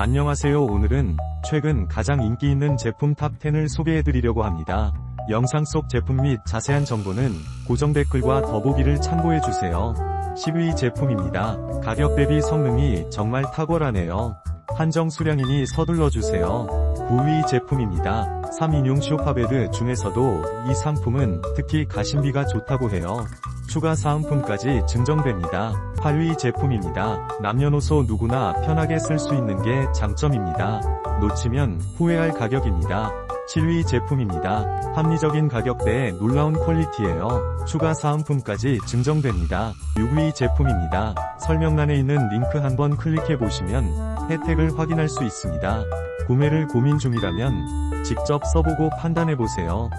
안녕하세요 오늘은 최근 가장 인기 있는 제품 탑10을 소개해드리려고 합니다. 영상 속 제품 및 자세한 정보는 고정 댓글과 더보기를 참고해주세요. 10위 제품입니다. 가격 대비 성능이 정말 탁월하네요. 한정 수량이니 서둘러주세요. 9위 제품입니다. 3인용 쇼파베드 중에서도 이 상품은 특히 가심비가 좋다고 해요. 추가 사은품까지 증정됩니다. 8위 제품입니다. 남녀노소 누구나 편하게 쓸 수 있는 게 장점입니다. 놓치면 후회할 가격입니다. 7위 제품입니다. 합리적인 가격대에 놀라운 퀄리티예요. 추가 사은품까지 증정됩니다. 6위 제품입니다. 설명란에 있는 링크 한번 클릭해 보시면 혜택을 확인할 수 있습니다. 구매를 고민 중이라면 직접 써보고 판단해 보세요.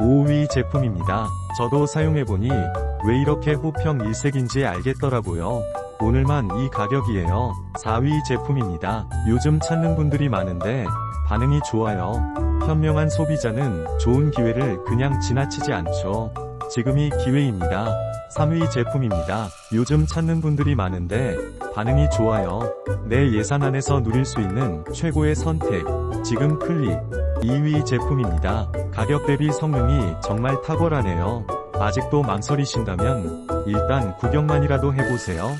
5위 제품입니다. 저도 사용해보니 왜 이렇게 호평 일색인지 알겠더라고요. 오늘만 이 가격이에요. 4위 제품입니다. 요즘 찾는 분들이 많은데 반응이 좋아요. 현명한 소비자는 좋은 기회를 그냥 지나치지 않죠. 지금이 기회입니다. 3위 제품입니다. 요즘 찾는 분들이 많은데 반응이 좋아요. 내 예산 안에서 누릴 수 있는 최고의 선택. 지금 클릭. 2위 제품입니다. 가격 대비 성능이 정말 탁월하네요. 아직도 망설이신다면 일단 구경만이라도 해보세요.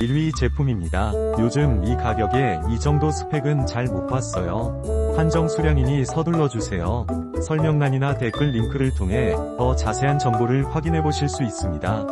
1위 제품입니다. 요즘 이 가격에 이 정도 스펙은 잘 못 봤어요. 한정 수량이니 서둘러 주세요. 설명란이나 댓글 링크를 통해 더 자세한 정보를 확인해 보실 수 있습니다.